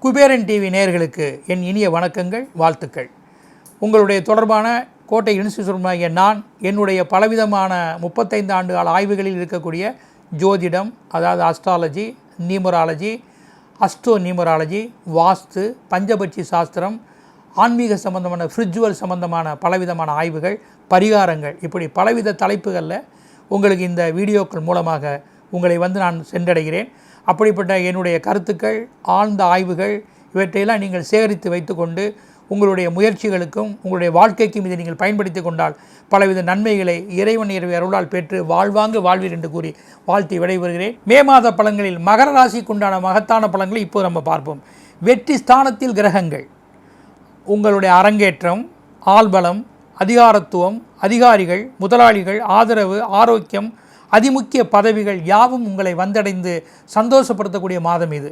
Kuberan TV நேயர்களுக்கு என் இனிய வணக்கங்கள் வாழ்த்துக்கள். உங்களுடைய தொடர்பான கோட்டை இன்ஸ்டியூஷனாகிய நான் என்னுடைய பலவிதமான முப்பத்தைந்து ஆண்டு கால ஆய்வுகளில் இருக்கக்கூடிய ஜோதிடம் அதாவது astrology numerology astro numerology vastu பஞ்சபட்சி சாஸ்திரம் ஆன்மீக சம்பந்தமான ஃப்ரிஜுவல் சம்பந்தமான பலவிதமான ஆய்வுகள் பரிகாரங்கள் இப்படி பலவித தலைப்புகளில் உங்களுக்கு இந்த வீடியோக்கள் மூலமாக உங்களை வந்து நான் சென்றடைகிறேன். அப்படிப்பட்ட என்னுடைய கருத்துக்கள் ஆழ்ந்த ஆய்வுகள் இவற்றையெல்லாம் நீங்கள் சேகரித்து வைத்துக்கொண்டு உங்களுடைய முயற்சிகளுக்கும் உங்களுடைய வாழ்க்கைக்கும் இதை நீங்கள் பயன்படுத்தி கொண்டால் பலவித நன்மைகளை இறைவன் இரவு அருளால் பெற்று வாழ்வாங்கு வாழ்வீர் என்று கூறி வாழ்த்தி விடைபெறுகிறேன். மே மாத பலன்களில் மகர ராசிக்குண்டான மகத்தான பலன்களை இப்போது நம்ம பார்ப்போம். வெற்றி ஸ்தானத்தில் கிரகங்கள். உங்களுடைய அரங்கேற்றம் ஆள்பலம் அதிகாரத்துவம் அதிகாரிகள் முதலாளிகள் ஆதரவு ஆரோக்கியம் அதிமுக்கிய பதவிகள் யாவும் உங்களை வந்தடைந்து சந்தோஷப்படுத்தக்கூடிய மாதம் இது.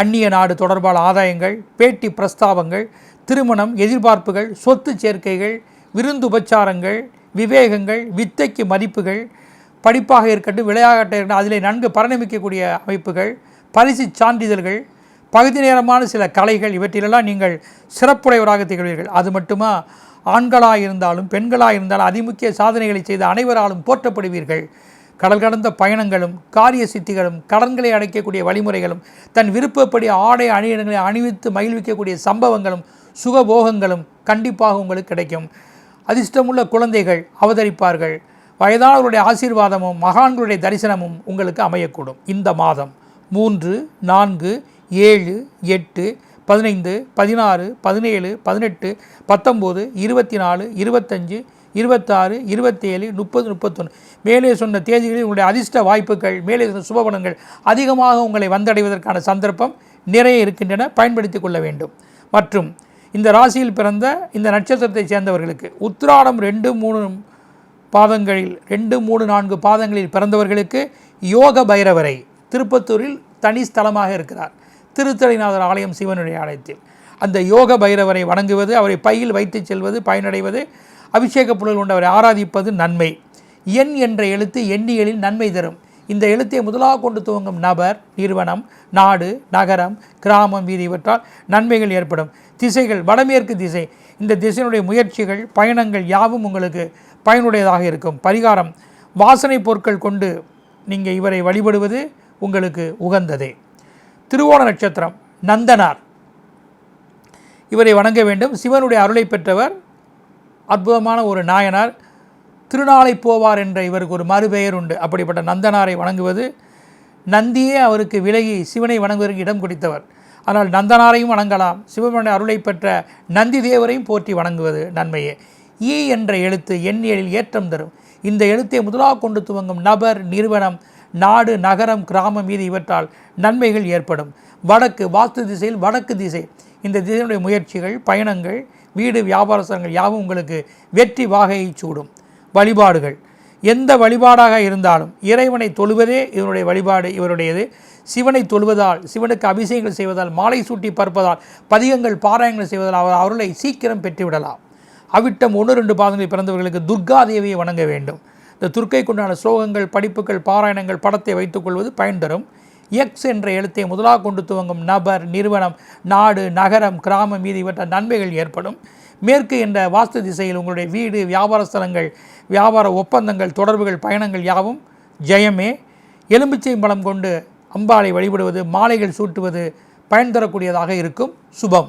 அந்நிய நாடு தொடர்பான ஆதாயங்கள் பேட்டி பிரஸ்தாபங்கள் திருமணம் எதிர்பார்ப்புகள் சொத்து சேர்க்கைகள் விருந்து உபச்சாரங்கள் விவேகங்கள் வித்தைக்கு மதிப்புகள் படிப்பாக இருக்கட்டும் விளையாட்டாக இருக்கட்டும் அதிலே நன்கு பரிணமிக்கக்கூடிய அமைப்புகள் பரிசு சான்றிதழ்கள் பகுதி நேரமான சில கலைகள் இவற்றிலெல்லாம் நீங்கள் சிறப்புடையவராக திகழ்வீர்கள். அது மட்டுமா? ஆண்களாக இருந்தாலும் பெண்களாக இருந்தாலும் அதிமுக்கிய சாதனைகளை செய்த அனைவராலும் போற்றப்படுவீர்கள். கடல் கடந்த பயணங்களும் காரிய சித்திகளும் கடன்களை அடைக்கக்கூடிய வழிமுறைகளும் தன் விருப்பப்படி ஆடை அணியிடங்களை அணிவித்து மகிழ்விக்கக்கூடிய சம்பவங்களும் சுகபோகங்களும் கண்டிப்பாக உங்களுக்கு கிடைக்கும். அதிர்ஷ்டமுள்ள குழந்தைகள் அவதரிப்பார்கள். வயதானவருடைய ஆசீர்வாதமும் மகான்களுடைய தரிசனமும் உங்களுக்கு அமையக்கூடும். இந்த மாதம் மூன்று நான்கு ஏழு எட்டு பதினைந்து பதினாறு பதினேழு பதினெட்டு பத்தொம்போது இருபத்தி நாலு இருபத்தஞ்சு இருபத்தாறு இருபத்தேழு முப்பது முப்பத்தொன்று மேலே சொன்ன தேதிகளில் உங்களுடைய அதிர்ஷ்ட வாய்ப்புகள் மேலே சொன்ன சுபபலங்கள் அதிகமாக உங்களை வந்தடைவதற்கான சந்தர்ப்பம் நிறைய இருக்கின்றன. பயன்படுத்தி கொள்ள வேண்டும். மற்றும் இந்த ராசியில் பிறந்த இந்த நட்சத்திரத்தைச் சேர்ந்தவர்களுக்கு உத்திராடம் ரெண்டு மூணு பாதங்களில் ரெண்டு மூணு நான்கு பாதங்களில் பிறந்தவர்களுக்கு யோக பைரவரை திருப்பத்தூரில் தனி ஸ்தலமாக இருக்கிறார். திருத்தலைநாதர் ஆலயம் சிவனுடைய ஆலயத்தில். அந்த யோக பைரவரை வணங்குவது அவரை பையில் வைத்து செல்வது பயனடைவது அபிஷேக பொருள் கொண்டவரை ஆராதிப்பது நன்மை. எண் என்ற எழுத்து எண்ணியலில் நன்மை தரும். இந்த எழுத்தை முதலாக கொண்டு துவங்கும் நபர் நிறுவனம் நாடு நகரம் கிராமம் வீதி இவற்றால் நன்மைகள் ஏற்படும். திசைகள் வடமேற்கு திசை. இந்த திசையினுடைய முயற்சிகள் பயணங்கள் யாவும் உங்களுக்கு பயனுடையதாக இருக்கும். பரிகாரம் வாசனை பொருட்கள் கொண்டு நீங்கள் இவரை வழிபடுவது உங்களுக்கு உகந்ததே. திருவோண நட்சத்திரம் நந்தனார். இவரை வணங்க வேண்டும். சிவனுடைய அருளை பெற்றவர் அற்புதமான ஒரு நாயனார் திருநாளை போவார் என்ற இவருக்கு ஒரு மறுபெயர் உண்டு. அப்படிப்பட்ட நந்தனாரை வணங்குவது நந்தியே அவருக்கு விலகி சிவனை வணங்குவதற்கு இடம் கொடுத்தவர். ஆனால் நந்தனாரையும் வணங்கலாம். சிவனுடைய அருளை பெற்ற நந்தி தேவரையும் போற்றி வணங்குவது நன்மையே. ஈ என்ற எழுத்து எண்ணியலில் ஏற்றம் தரும். இந்த எழுத்தை முதலாக கொண்டு துவங்கும் நபர் நிறுவனம் நாடு நகரம் கிராமம் மீது இவற்றால் நன்மைகள் ஏற்படும். வடக்கு வாஸ்து திசையில் வடக்கு திசை. இந்த திசையினுடைய முயற்சிகள் பயணங்கள் வீடு வியாபார சங்கங்கள் யாவும் உங்களுக்கு வெற்றி வாகையை சூடும். வழிபாடுகள். எந்த வழிபாடாக இருந்தாலும் இறைவனை தொழுவதே இவருடைய வழிபாடு இவருடையது. சிவனை தொழுவதால் சிவனுக்கு அபிஷேகங்கள் செய்வதால் மாலை சூட்டி பறப்பதால் பதிகங்கள் பாராயங்கள் செய்வதால் அவர் அருளை சீக்கிரம் பெற்றுவிடலாம். அவிட்டம் ஒன்று ரெண்டு பாதங்களில் பிறந்தவர்களுக்கு துர்கா தேவியை வணங்க வேண்டும். இந்த துர்க்கைக்குண்டான ஸ்லோகங்கள் படிப்புகள் பாராயணங்கள் படத்தை வைத்துக்கொள்வது பயன் தரும். எக்ஸ் என்ற எழுத்தை முதலாக கொண்டு துவங்கும் நபர் நிறுவனம் நாடு நகரம் கிராமம் மீது இவற்ற நன்மைகள் ஏற்படும். மேற்கு என்ற வாஸ்து திசையில் உங்களுடைய வீடு வியாபார ஸ்தலங்கள் வியாபார ஒப்பந்தங்கள் தொடர்புகள் பயணங்கள் யாவும் ஜெயமே. எலும்பிச்சை பலம் கொண்டு அம்பாளை வழிபடுவது மாலைகள் சூட்டுவது பயன் தரக்கூடியதாக இருக்கும். சுபம்.